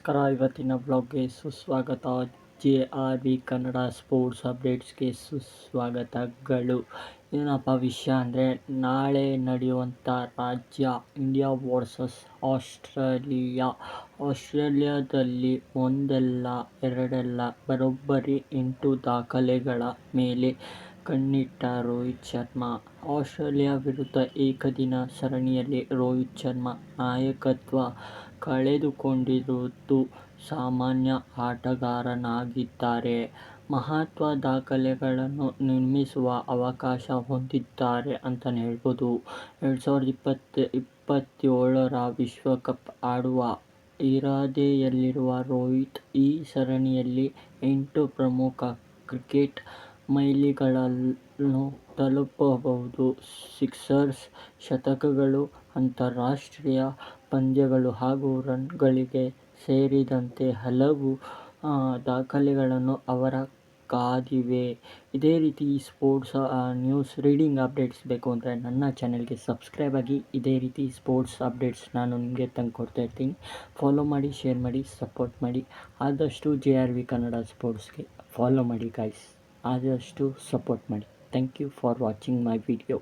ನಮಸ್ಕಾರ ಇವತ್ತಿನ ಬ್ಲಾಗ್ಗೆ ಸುಸ್ವಾಗತ. J R B Kannada sports ಅಪ್ಡೇಟ್ಸ್ಗೆ ಸುಸ್ವಾಗತಗಳು. ಏನಪ್ಪ ವಿಷಯ ಅಂದರೆ, ನಾಳೆ ನಡೆಯುವಂಥ ರಾಜ್ಯ ಇಂಡಿಯಾ ವರ್ಸಸ್ ಆಸ್ಟ್ರೇಲಿಯಾ. ಆಸ್ಟ್ರೇಲಿಯಾದಲ್ಲಿ ಒಂದಲ್ಲ ಎರಡಲ್ಲ, ಬರೋಬ್ಬರಿ ಎಂಟು ದಾಖಲೆಗಳ ಮೇಲೆ ಕಣ್ಣಿಟ್ಟ ರೋಹಿತ್ ಶರ್ಮಾ ಆಸ್ಟ್ರೇಲಿಯಾ ವಿರುದ್ಧ ಏಕದಿನ ಸರಣಿಯಲ್ಲಿ ರೋಹಿತ್ ಶರ್ಮಾ ನಾಯಕತ್ವ ಕಳೆದುಕೊಂಡಿರುವುದು ಸಾಮಾನ್ಯ ಆಟಗಾರನಾಗಿದ್ದಾರೆ. ಮಹತ್ವ ದಾಖಲೆಗಳನ್ನು ನಿರ್ಮಿಸುವ ಅವಕಾಶ ಹೊಂದಿದ್ದಾರೆ ಅಂತಲೇ ಹೇಳ್ಬೋದು ಎರಡು ಸಾವಿರದ ಇಪ್ಪತ್ತ, ಇಪ್ಪತ್ತೇಳರ ವಿಶ್ವಕಪ್ ಆಡುವ ಇರಾದೆಯಲ್ಲಿರುವ ರೋಹಿತ್ ಈ ಸರಣಿಯಲ್ಲಿ ಎಂಟು ಪ್ರಮುಖ ಕ್ರಿಕೆಟ್ ಮೈಲಿಗಲ್ಲನ್ನು ತಲುಪಬಹುದು. ಸಿಕ್ಸರ್ಸ್ ಶತಕಗಳು, ಅಂತಾರಾಷ್ಟ್ರೀಯ ಪಂದ್ಯಗಳು ಹಾಗೂ ರನ್ಗಳಿಗೆ ಸೇರಿದಂತೆ ಹಲವು ದಾಖಲೆಗಳನ್ನು ಅವರ ಕಾದಿವೆ. ಇದೇ ರೀತಿ ಸ್ಪೋರ್ಟ್ಸ್ ನ್ಯೂಸ್ ರೀಡಿಂಗ್ ಅಪ್ಡೇಟ್ಸ್ ಬೇಕು ಅಂದರೆ ನನ್ನ ಚಾನೆಲ್ಗೆ ಸಬ್ಸ್ಕ್ರೈಬ್ ಆಗಿ ಇದೇ ರೀತಿ ಸ್ಪೋರ್ಟ್ಸ್ ಅಪ್ಡೇಟ್ಸ್ ನಾನು ನಿಮಗೆ ತಂದು ಕೊಡ್ತಾ ಇರ್ತೀನಿ. ಫಾಲೋ ಮಾಡಿ, ಶೇರ್ ಮಾಡಿ, ಸಪೋರ್ಟ್ ಮಾಡಿ. ಆದಷ್ಟು ಜೆ ಆರ್ ವಿ ಕನ್ನಡ ಸ್ಪೋರ್ಟ್ಸ್ಗೆ ಫಾಲೋ ಮಾಡಿ ಗಾಯ್ಸ್ ಆದಷ್ಟು ಸಪೋರ್ಟ್ ಮಾಡಿ thank you for watching my video